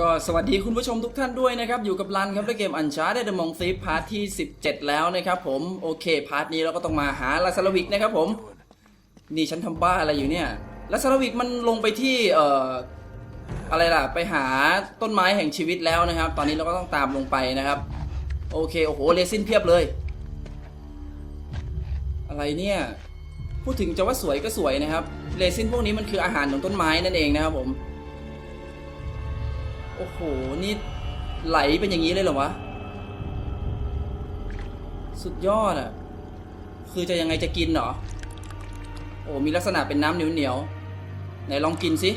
ก็สวัสดีคุณผู้ชมทุกท่านด้วยนะครับ อยู่กับรันครับในเกมอันชาร์ดเดมองซีพาร์ทที่ 17 แล้วนะครับผม โอเค พาร์ทนี้เราก็ต้องมาหาลาซาลวิกนะครับผม นี่ฉันทำบ้าอะไรอยู่เนี่ยลาซาลวิกมันลงไปที่เอ่ออะไรล่ะ ไปหาต้นไม้แห่งชีวิตแล้วนะครับ ตอนนี้เราก็ต้องตามลงไปนะครับ โอเค โอ้โหเลซินเพียบเลย อะไรเนี่ย พูดถึงจะว่าสวยก็สวยนะครับ เลซินพวกนี้มันคืออาหารของต้นไม้นั่นเองนะครับผม โอ้โห นี่ไหลเป็นอย่างนี้เลยเหรอวะ สุดยอดอะ คือจะยังไงจะกินเหรอ โอ้มีลักษณะเป็นน้ำเหนียวเหนียวๆไหนลองกินสิ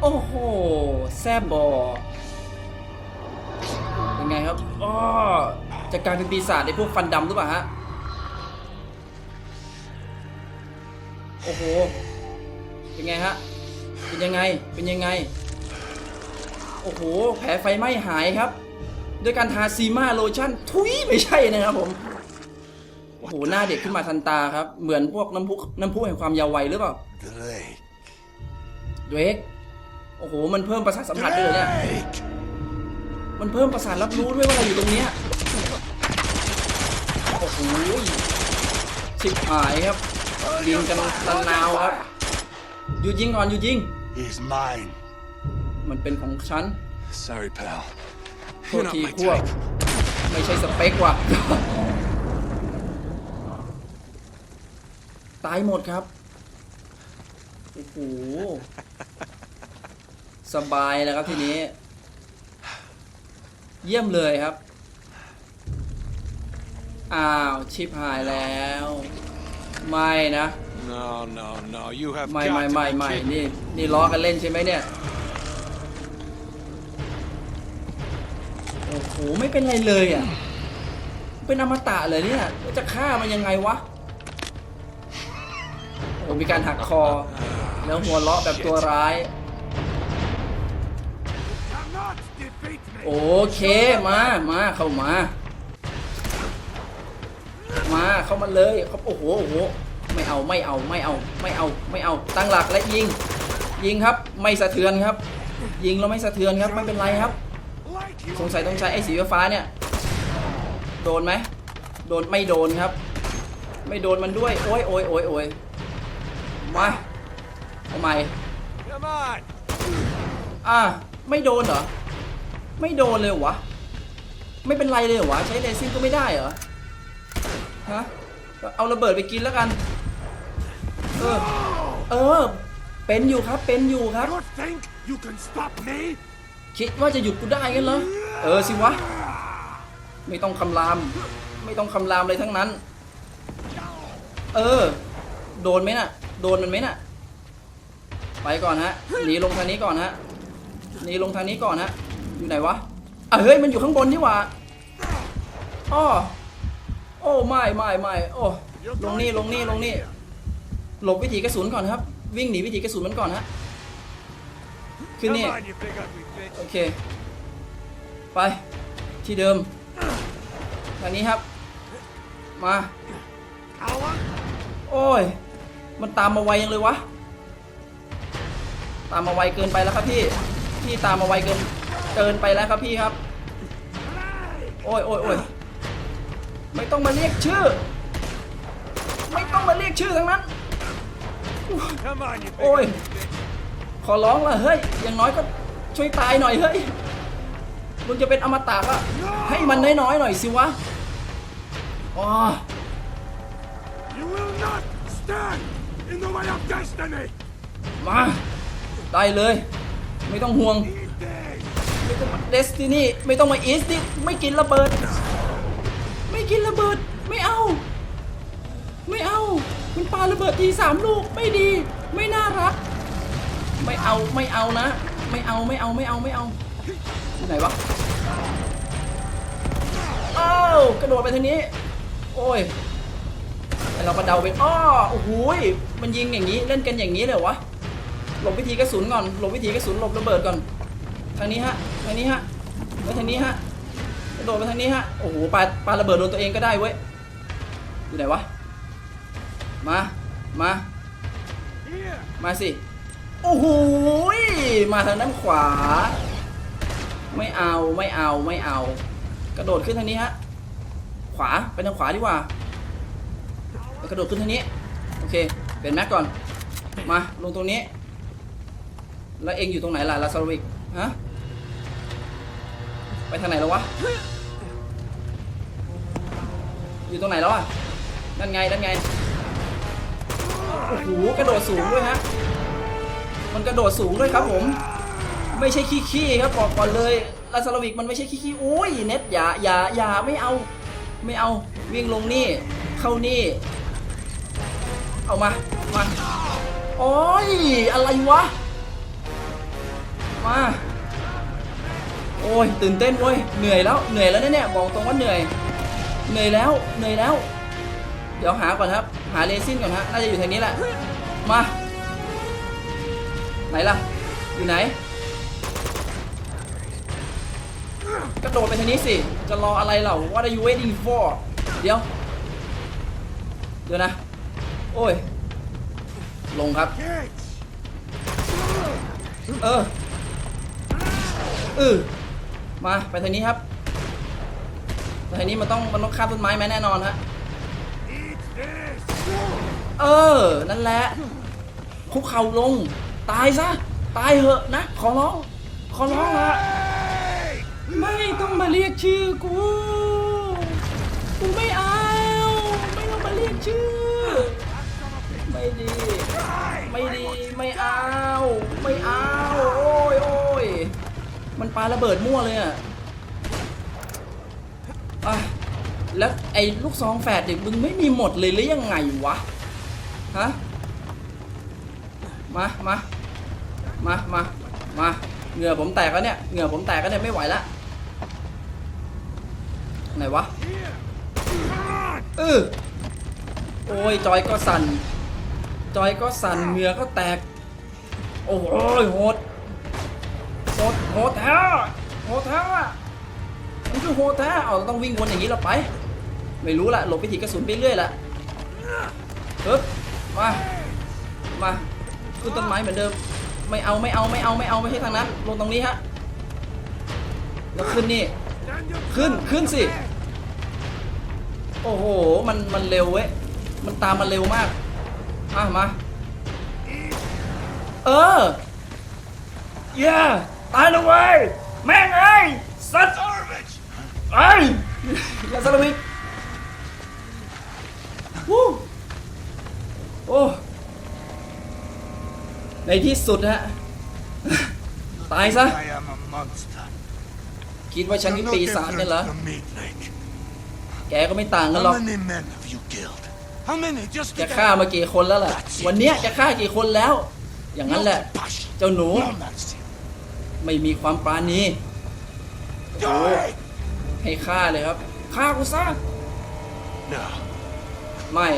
โอ้โห แซบบอเป็นไงครับอ้อจะกลายเป็นปีศาจในพวกฟันดำหรือเปล่าฮะ โอ้โห เป็นไงฮะ เป็นยังไง เป็นยังไง โอ้โห แผลไฟไหม้หายครับ ด้วยการทาซีมาโลชั่น ทุยไม่ใช่นะครับผมโอ้โหหน้าเด็กขึ้นมาทันตาครับ เหมือนพวกน้ำพุน้ำพุแห่งความเยาว์วัยหรือเปล่า Drake. เดรกโอ้โห มันเพิ่มประสาทสัมผัสด้วยเหรอเนี่ย Drake. มันเพิ่มประสาทรับรู้ด้วยว่าเราอยู่ตรงเนี้ยโอ้โหสิบหายครับยิงกันตันนาวครับหยุดยิงก่อนหยุดยิง He's mine. มันเป็นของฉัน Sorry, pal. โท You're ษ not ที my พวก type. ไม่ใช่สเปคว่ะ ตายหมดครับ โอ้โห สบายแล้วครับทีนี้ เยี่ยมเลยครับ อ้าว ชิปหายแล้ว ไม่นะ No, no, no. You have ไม่ got ไม่ to ไม่ be ไม่ kidding. นี่ นี่ล้อกันเล่นใช่ไหมเนี่ย โอ้โหไม่เป็นไรเลยอะ เป็นอมตะเลยเนี่ยจะฆ่ามันยังไงวะโอ้มีการหักคอ แล้วหัวเราะแบบตัวร้าย โอเคมามาเข้ามา มาเข้ามาเลยเขาโอ้โหโอ้โหไม่เอาไม่เอาไม่เอาไม่เอาไม่เอาตั้งหลักและยิง ยิงครับไม่สะเทือนครับ ยิงแล้วไม่สะเทือนครับไม่เป็นไรครับ สงสัยต้องใช้ไอ้สีฟ้าเนี่ย โดนไหม โดนไม่โดนครับ ไม่โดนมันด้วย โอ้ยโอ้ยโอ้ยโอ้ยมาเอาใหม่อ่าไม่โดนเหรอ ไม่โดนเลยเหรอวะ ไม่เป็นไรเลยเหรอวะ ใช้เลซินก็ไม่ได้เหรอ ฮะ เอาระเบิดไปกินแล้วกัน เออ เออ เป็นอยู่ครับ เป็นอยู่ครับ คิดว่าจะหยุดกูได้กันเหรอ เออสิวะ ไม่ต้องคำราม ไม่ต้องคำรามเลยทั้งนั้น เออ โดนไหมน่ะ โดนมันไหมน่ะ ไปก่อนฮะ หนีลงทางนี้ก่อนฮะ หนีลงทางนี้ก่อนฮะ อยู่ไหนวะอะเฮ้ย มันอยู่ข้างบนนี่หว่าอ้อโอ้ไม่ไม่ไม่โอ้ลงนี่ลงนี่ลงนี่หลบวิถีกระสุนก่อนครับ วิ่งหนีวิถีกระสุนมันก่อนฮะ ขึ้นนี่ on, you big ugly bitch. โอเค ไป ที่เดิมทางนี้ครับ มา Coward. โอ้ย มันตามมาไวยังเลยวะ ตามมาไวเกินไปแล้วครับพี่ พี่ตามมาไวเกิน เกินไปแล้วครับพี่ครับ โอ้ยโอ้ยโอ้ยไม่ต้องมาเรียกชื่อ ไม่ต้องมาเรียกชื่อทั้งนั้น Come on, you big Ôi. ugly bitch. ขอร้องละเฮ้ย อย่างน้อยก็ ช่วยตายหน่อยเฮ้ยมึงจะเป็นอมตะก็ให้มันน้อยๆหน่อยสิวะอ๋อ You will not stand in the way of destiny. มาได้เลย ไม่ต้องห่วง Eat this. ไม่ต้องมาเดสตินี่ไม่ต้องมาอีสติไม่กินระเบิด ไม่กินระเบิด ไม่เอา ไม่เอา มันปาระเบิดทีสามลูก ไม่ดี ไม่น่ารัก ไม่เอา ไม่เอานะ ไม่เอาไม่เอาไม่เอาไม่เอาที่ไหนวะอ้าวกระโดดไปทางนี้ โอ้ยไอเราก็เดาไปอ้อโอ้โหยมันยิงอย่างนี้เล่นกันอย่างนี้เลยวะหลบวิธีกระสุนก่อนหลบวิธีกระสุนหลบระเบิดก่อนทางนี้ฮะทางนี้ฮะแล้วทางนี้ฮะกระโดดไปทางนี้ฮะโอ้โหปาปาระเบิดโดนตัวเองก็ได้เว้ยอยู่ไหนวะมามามาสิ โอ้โหมาทางด้านขวา ไม่เอาไม่เอาไม่เอา กระโดดขึ้นทางนี้ฮะ ขวาไปทางขวาดีกว่า กระโดดขึ้นทางนี้ โอเค เปลี่ยนแม็กก่อน มาลงตรงนี้ แล้วเองอยู่ตรงไหนล่ะลาซาโวิกฮะ ไปทางไหนแล้ววะ อยู่ตรงไหนแล้วอะนั่นไงนั่นไง โอ้โห กระโดดสูงด้วยฮะ มันกระโดดสูงด้วยครับผม ไม่ใช่ขี้ขี้ครับบอกก่อนเลยลาซาลวิกมันไม่ใช่ขี้ขี้โอ้ยเน็ตอย่าอย่าอย่าไม่เอา ไม่เอาวิ่งลงนี่เข้านี่ เอามามาโอ้ยอะไรวะมาโอ้ยตื่นเต้นเว้ยเหนื่อยแล้วเหนื่อยแล้วเนี่ยบอกตรงว่าเหนื่อย เหนื่อยแล้วเหนื่อยแล้ว เดี๋ยวหาก่อนครับ หาเรซินก่อนฮะน่าจะอยู่ทางนี้แหละมา ไหนล่ะ อยู่ไหน กระโดดไปทางนี้สิ จะรออะไรเหล่า What are you waiting for เดี๋ยว เดี๋ยวนะ โอ้ย ลงครับ เออเออมาไปทางนี้ครับไปทางนี้มันต้องมันต้องข้ามต้นไม้ไหมแน่นอนฮะเออ นั่นแหละคุกเข่าลง ตายซะ ตายเหอะนะ ขอร้อง ขอร้องละไม่ต้องมาเรียกชื่อกู กูไม่เอา ไม่ต้องมาเรียกชื่อ ไม่ดี ไม่ดี ไม่เอา ไม่เอา โอ้ยโอ้ยมันปาระเบิดมั่วเลยอะอะแล้วไอ้ลูกซองแฝดเด็กมึงไม่มีหมดเลยหรือยังไงวะ ฮะ มามามามามาเหงื่อผมแตกแล้วเนี่ยเหงื่อผมแตกแล้วเนี่ยไม่ไหวแล้วไหนวะเออโอ้ยจอยก็สั่น จอยก็สั่นเหงื่อก็แตก โอ้โหโหดโหดโหดแท้โหดแท้มันคือโหดแท้เอาเราต้องวิ่งวนอย่างนี้เราไป ไม่รู้ละหลบไปถีกระสุนไปเรื่อยละปึ๊บมามา ขึ้นต้นไม้เหมือนเดิม ไม่เอาไม่เอาไม่เอาไม่เอาไม่ใช่ทางนั้น ลงตรงนี้ฮะ แล้วขึ้นนี่ ขึ้นขึ้นสิ โอ้โห มันมันเร็วเว้ย มันตามมันเร็วมากอะมา เออเย่ตายแล้วเว้ย แม่งเอ้สัตว์ Garbage! เอ้ยยาสลามิกวู้โอ้ ในที่สุดฮะ ตายซะ I am a monster. คิดว่าฉันคือปีศาจเนี่ยเหรอ The meat lake. แกก็ไม่ต่างกันหรอก How many men have you killed? How many? Just จะฆ่ามากี่คนแล้วล่ะ วันเนี้ยจะฆ่ากี่คนแล้ว อย่างนั้นแหละ passion. เจ้าหนู No mercy. ไม่มีความปราณี Do it! ให้ฆ่าเลยครับ ฆ่ากูซะ No. ไม่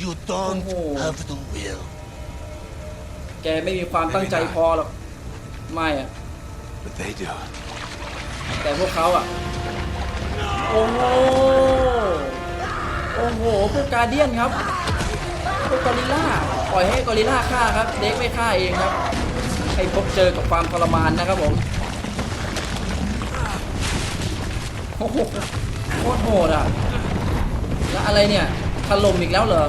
You don't Oh. have the will. แกไม่มีความตั้งใจพอหรอก ไม่อะ But they do. แต่พวกเขาอะโอ้โห โอ้โห พวกการเดียนครับ พวกกอริลล่า ปล่อยให้กอริลล่าฆ่าครับ เด็กไม่ฆ่าเองครับ ให้พบเจอกับความทรมานนะครับผม โอ้โห โคตรโหดอะ แล้วอะไรเนี่ยถล่มอีกแล้วเหรอ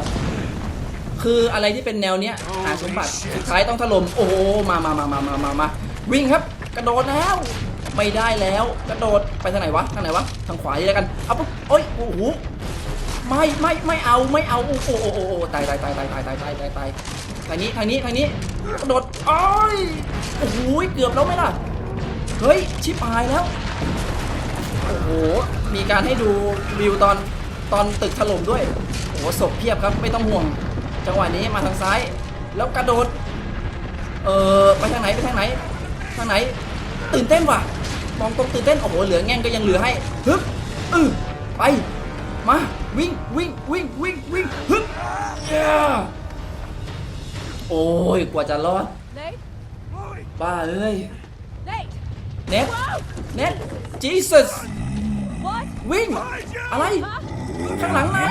คืออะไรที่เป็นแนวเนี้ยหาสมบัติสุดท้ายต้องถล่มโอ้โหมามามามามามามาวิ่งครับ กระโดดแล้ว ไม่ได้แล้วกระโดดไปทางไหนวะทางไหนวะทางขวาดีแล้วกันเอาปุ๊บโอ้ยโอ้โหไม่ไม่ไม่เอาไม่เอาโอ้โหโอ้โหโอ้โหตายตายตายตายตายตายตายตายตายทางนี้ทางนี้ทางนี้กระโดดอ้อยโอ้โหเกือบแล้วไหมล่ะเฮ้ยชิบหายแล้วโอ้โหมีการให้ดูวิวตอนตอนตึกถล่มด้วยโอ้โหศพเพียบครับไม่ต้องห่วง จังหวะนี้มาทางซ้าย แล้วกระโดด เออไปทางไหนไปทางไหน ทางไหน ตื่นเต้นว่ะมองตรงตื่นเต้น โอ้โห เหลือแง่งก็ยังเหลือให้ ฮึบอือไป มา วิ่ง วิ่ง วิ่ง วิ่ง วิ่ง ฮึบเย้โอ้ย กว่าจะรอด Nate? บ้าเอ้ย Nate! เน็ต เน็ต Jesus What? วิ่ง อะไร Huh? ข้างหลังนาย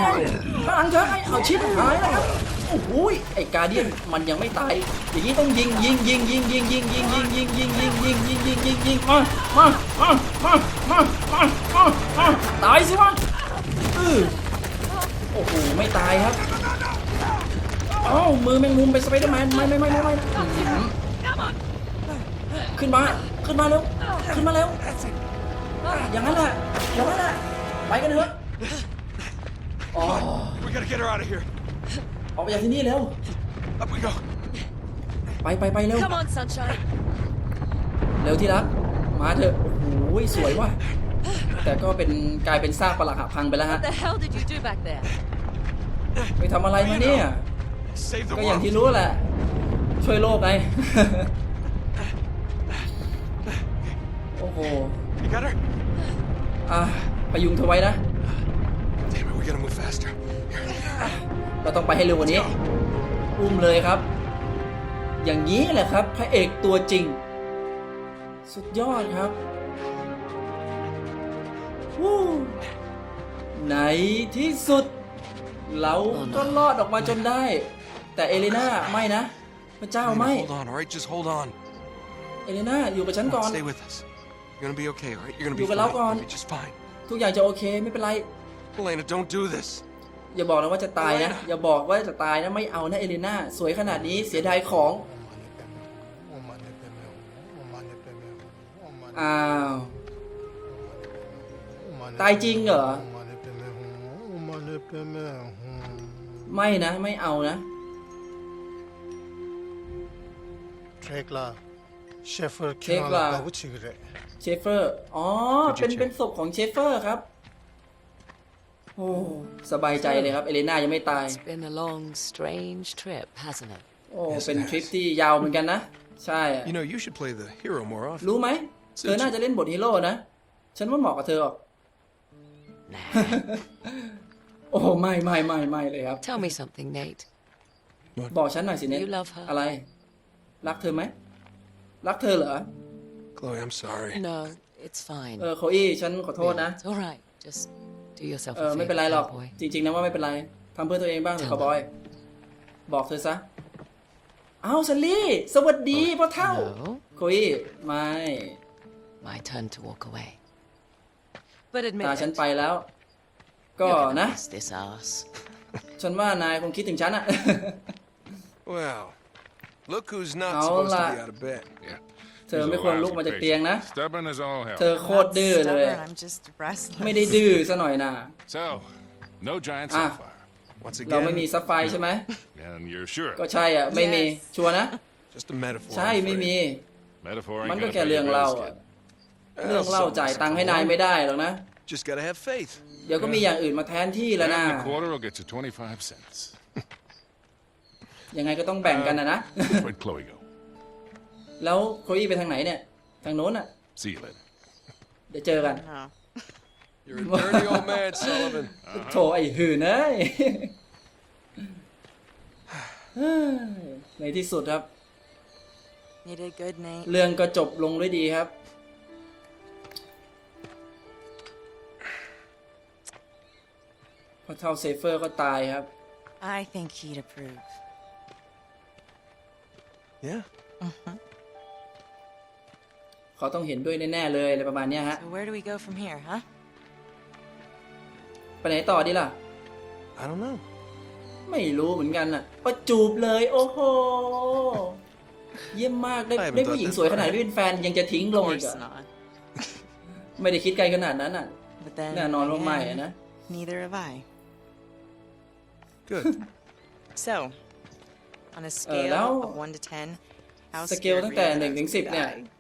ข้างหลังเธอไอ้เอาชิปหายแล้วครับโอ้โหยไอ้กาเดียนมันยังไม่ตายอย่างนี้ต้องยิงยิงยิงยิงยิงยิงยิงยิงยิงยิงยิงยิงยิงยิงยิงยิงมามามามามามามามาตายสิวะอือโอ้โหไม่ตายครับเอ้ามือแมงมุมเป็นสไปเดอร์แมนไม่ไม่ไม่ไม่ไม่ขึ้นมาขึ้นมาเร็วขึ้นมาเร็วอย่างนั้นแหละอย่างนั้นแหละไปกันเถอะ อ๋อ We gotta get her out of here. ออกไปจากที่นี่เร็ว Up we go. ไปไปไปเร็ว Come on, sunshine. เร็วที่รัก มาเถอะ โอ้โหสวยว่ะ แต่ก็เป็นกลายเป็นซากปรักหักพังไปแล้วฮะ What the hell did you do back there? ไปทำอะไรมาเนี่ย Save the ก็อย่าง world. ที่รู้แหละ ช่วยโลกไง โอ้โห You got her? อะประยุงเธอไว้นะ Damn it, we gotta move faster. เราต้องไปให้เร็วกว่านี้ อุ้มเลยครับ อย่างนี้แหละครับพระเอกตัวจริง สุดยอดครับวู้ในที่สุด เราก็รอดออกมาจนได้ แต่เอเลนาไม่นะ พระเจ้า Elena, ไม่ hold on, all right? Just hold on. เอเลนาอยู่กับฉันก่อน Stay with us. You're gonna be okay, all right? You're gonna You be can fine. log on. You'll be just fine. ทุกอย่างจะโอเคไม่เป็นไร Elena, don't do this. อย่าบอกนะว่าจะตายนะ อย่าบอกว่าจะตายนะ ไม่เอานะ เอเลนาสวยขนาดนี้เสียดายของ อ้าว ตายจริงเหรอ ไม่นะ ไม่เอานะ Trekla. Sheffer Trekla. Kinala Babuchigre. เชฟเฟอร์ อ๋อ เป็นเป็นศพของเชฟเฟอร์ครับ โอ้สบายใจเลยครับ เอเลน่ายังไม่ตาย It's been a long, strange trip, hasn't it? โอ้ เป็นทริปที่ยาวเหมือนกันนะ ใช่อะ You know, you should play the hero more often. รู้ไหม เธอน่าจะเล่นบทฮีโร่นะ ฉันว่าเหมาะกับเธอออก Nah. โอ้ไม่ไม่ไม่ไม่เลยครับ Tell me something, Nate. บอกฉันหน่อยสิเนี่ย You love her. อะไร รักเธอไหม รักเธอเหรอ Chloe, I'm sorry. No, it's fine. เออโคอี้ฉันขอโทษนะ It's all right. Just do yourself เอ a อ favor, ไม่เป็นไรหรอก cowboy. จริง ๆ นะว่าไม่เป็นไรทำเพื่อตัวเองบ้างเถอะคาวบอย บอกเธอซะเอ้าซันลี่ สวัสดีพ่อเท่า No, โคอี้ไม่ my turn to walk away. But admit ตาฉัน it, ไปแล้ว ก็ you're gonna นะ miss this ass. ฉันว่านายคงคิดถึงฉันอะ Well, look who's not I'll, supposed to be uh, out of bed. Yeah. เธอไม่ควรลุกมาจากเตียงนะ Stubborn as all hell. เธอโคตรดื้อเลย Stubborn, I'm just restless. ไม่ได้ดื้อซะหน่อยนะ So, no giant Ah. sapphire. Once เราไม่ again, มีซัฟไฟร์ใช่ไหม And you're sure. ก็ใช่อะ ไม่มี Yes ชัวร์นะ just a metaphor. ใช่ I'm ไม่มี afraid. Metaphor มัน ain't ก็ gonna แค่ pay เรื่อง your เล่า bills, อะ kid. เรื่องเล่าจ่ายตังค์ให้นายไม่ได้หรอกนะ Just gotta have faith. เดี๋ยวก็มีอย่างอื่นมาแทนที่แล้วนะ And the quarter will get you 25 cents. ยังไงก็ต้องแบ่งกันนะนะ Where'd Chloe go? แล้วโคอี้ไปทางไหนเนี่ย ทางโน้นอะ See you later. เดี๋ยวเจอกัน No. You're a dirty old man, Sullivan. โถไอ้หื่นเอ้ย เฮ้ยในที่สุดครับ You did good, Nate. เรื่องก็จบลงด้วยดีครับ พอเท่าเซฟเฟอร์ก็ตายครับ I think he'd approve. Yeah. เขาต้องเห็นด้วยแน่ๆเลยอะไรประมาณเนี้ยฮะ So where do we go from here, huh? ไปไหนต่อดีล่ะ I don't know. ไม่รู้เหมือนกันอะก็จูบเลย โอ้โห เยี่ยมมากได้ไม่เป็นได้ผู้หญิงตัวสวยขนาดนี้เป็นแฟนยังจะทิ้ง Of ลงอีก course อะ not. ไม่ได้คิดไกลขนาดนั้นอะ But then แน่นอนว่าไม่อะ again, นะ neither have I. Good. So, on a scale now- of 1 to 10, how สเกล scared ตั้ง were แต่ you ห that นึ่ I ง was ถึงสิบ gonna เนี่ย die?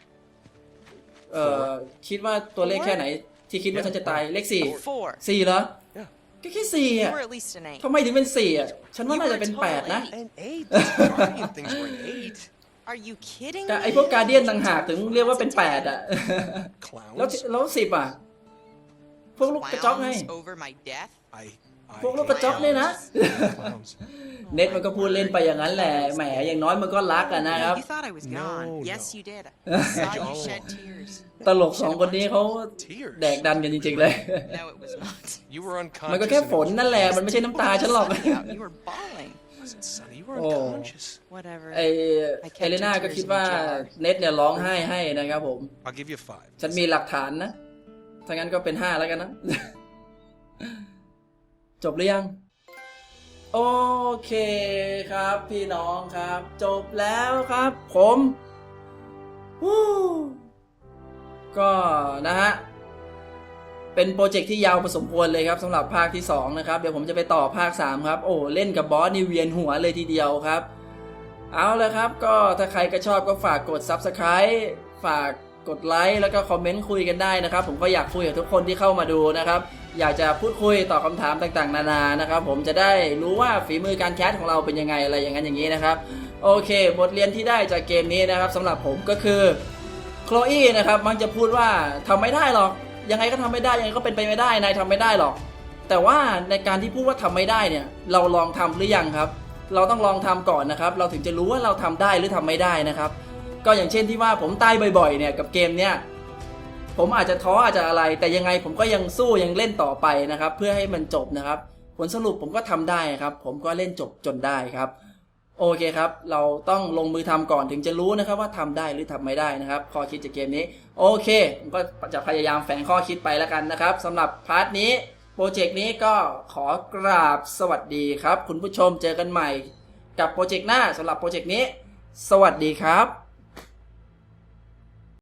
เอ่อคิดว่าตัวเลขแค่ไหน ที่คิดว่าฉันจะตายเลขสี่ Four. สี่เหรอ Yeah. ก็แค่สี่ You อะ were at least an 8. ทำไมถึงเป็นสี่อะฉันว่า You น่า were จะเป็นแปด total นะ eight. An eight? The Guardian things were an eight. Are you kidding แต่ me? ไอพวกการเดียนต่างหากถึงเรียกว่าเป็นแปดอะแล้ว Clowns. แล้วสิบอะพวกลูกกระจอกไง Clowns over my death? I. I พวกลูกกระจอกเนี่ยนะ Clowns. เน็ตมันก็พูดเล่นไปอย่างนั้นแหละ แหม อย่างน้อยมันก็รักอะนะครับ You thought I was No, gone. Yes, no. you did. I saw you Oh. shed tears. ตลกสองคนนี้เขา Tears. แดกดันกันจริงๆเลย No, it was not. You were unconscious. มันก็แค่ and it ฝน was นั่นแหละ มันไม่ใช่น้ำตาฉันหรอก Yeah, you were bawling. wasn't sunny. You were Oh. unconscious. Whatever. ไอเอเลน่าก็คิดว่าเน็ตเนี่ยร้องไห้ให้นะครับผม I'll give you five. ฉันมีหลักฐานนะ ถ้างั้นก็เป็นห้าแล้วกันนะ จบหรือยัง โอเคครับพี่น้องครับ จบแล้วครับ ผมก็นะฮะเป็นโปรเจกต์ที่ยาวพอสมควรเลยครับสำหรับภาคที่ 2 นะครับ เดี๋ยวผมจะไปต่อภาค 3 ครับ โอ้เล่นกับบอสนี่เวียนหัวเลยทีเดียวครับ เอาละครับ ก็ถ้าใครก็ชอบก็ฝากกด Subscribe ฝาก กดไลค์แล้วก็คอมเมนต์คุยกันได้นะครับ ผมก็อยากคุยกับทุกคนที่เข้ามาดูนะครับ อยากจะพูดคุยตอบคำถามต่างๆ นานานะครับ ผมจะได้รู้ว่าฝีมือการแคสของเราเป็นยังไงอะไรอย่างนั้นอย่างนี้นะครับ โอเค บทเรียนที่ได้จากเกมนี้นะครับสำหรับผมก็คือโคลอีนะครับมักจะพูดว่าทำไม่ได้หรอก ยังไงก็ทำไม่ได้ยังไงก็เป็นไปไม่ได้นายทำไม่ได้หรอก แต่ว่าในการที่พูดว่าทำไม่ได้เนี่ย เราลองทำหรือยังครับ เราต้องลองทำก่อนนะครับ เราถึงจะรู้ว่าเราทำได้หรือทำไม่ได้นะครับ ก็อย่างเช่นที่ว่าผมตายบ่อยๆเนี่ยกับเกมเนี่ยผมอาจจะท้ออาจจะอะไร แต่ยังไงผมก็ยังสู้ยังเล่นต่อไปนะครับ เพื่อให้มันจบนะครับ ผลสรุปผมก็ทำได้ครับ ผมก็เล่นจบจนได้ครับ โอเคครับ เราต้องลงมือทำก่อนถึงจะรู้นะครับ ว่าทำได้หรือทำไม่ได้นะครับข้อคิดจากเกมนี้ โอเคผมก็จะพยายามแฝงข้อคิดไปแล้วกันนะครับสำหรับพาร์ทนี้โปรเจกต์นี้ก็ขอกราบสวัสดีครับ คุณผู้ชมเจอกันใหม่ กับโปรเจกต์หน้าสำหรับโปรเจกต์นี้ สวัสดีครับ